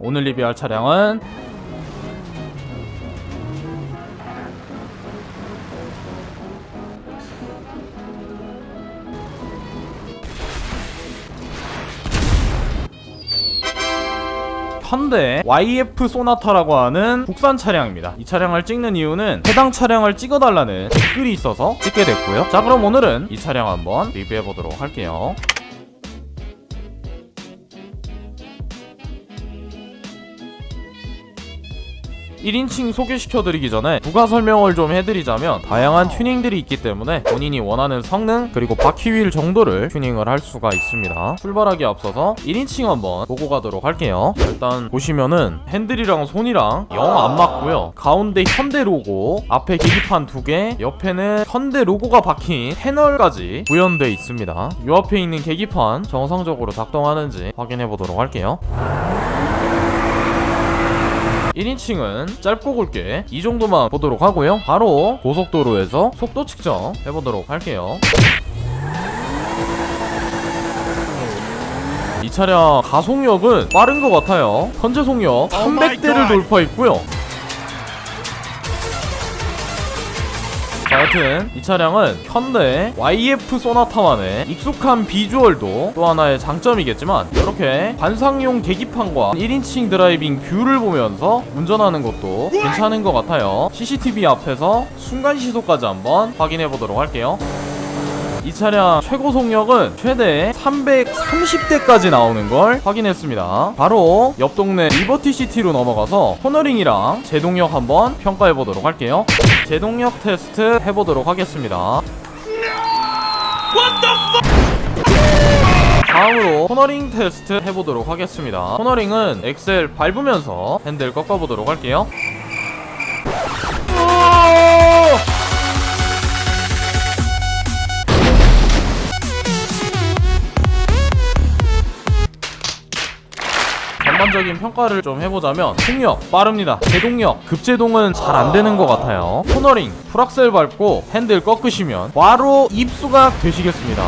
오늘 리뷰할 차량은 현대 YF 소나타라고 하는 국산 차량입니다. 이 차량을 찍는 이유는 해당 차량을 찍어달라는 댓글이 있어서 찍게 됐고요. 자 그럼 오늘은 이 차량 한번 리뷰해 보도록 할게요. 1인칭 소개시켜드리기 전에 부가 설명을 좀 해드리자면 다양한 튜닝들이 있기 때문에 본인이 원하는 성능 그리고 바퀴 휠 정도를 튜닝을 할 수가 있습니다. 출발하기 앞서서 1인칭 한번 보고 가도록 할게요. 일단 보시면은 핸들이랑 손이랑 영 안 맞고요. 가운데 현대 로고 앞에 계기판 두개 옆에는 현대 로고가 박힌 패널까지 구현되어 있습니다. 요 앞에 있는 계기판 정상적으로 작동하는지 확인해 보도록 할게요 1인칭은 짧고 굵게 이 정도만 보도록 하고요. 바로 고속도로에서 속도 측정 해보도록 할게요. 이 차량 가속력은 빠른 것 같아요. 현재 속력 300대를 돌파했고요. 자, 여튼 이 차량은 현대 YF 소나타만의 익숙한 비주얼도 또 하나의 장점이겠지만 이렇게 관상용 계기판과 1인칭 드라이빙 뷰를 보면서 운전하는 것도 괜찮은 것 같아요. CCTV 앞에서 순간 시속까지 한번 확인해 보도록 할게요. 이 차량 최고 속력은 최대 330대까지 나오는 걸 확인했습니다. 바로 옆 동네 리버티 시티로 넘어가서 코너링이랑 제동력 한번 평가해 보도록 할게요. 제동력 테스트 해보도록 하겠습니다. 다음으로 코너링 테스트 해보도록 하겠습니다. 코너링은 엑셀 밟으면서 핸들 꺾어보도록 할게요. 전반적인 평가를 좀 해보자면 속력 빠릅니다. 제동력 급제동은 잘 안 되는 것 같아요. 코너링 풀악셀 밟고 핸들 꺾으시면 바로 입수가 되시겠습니다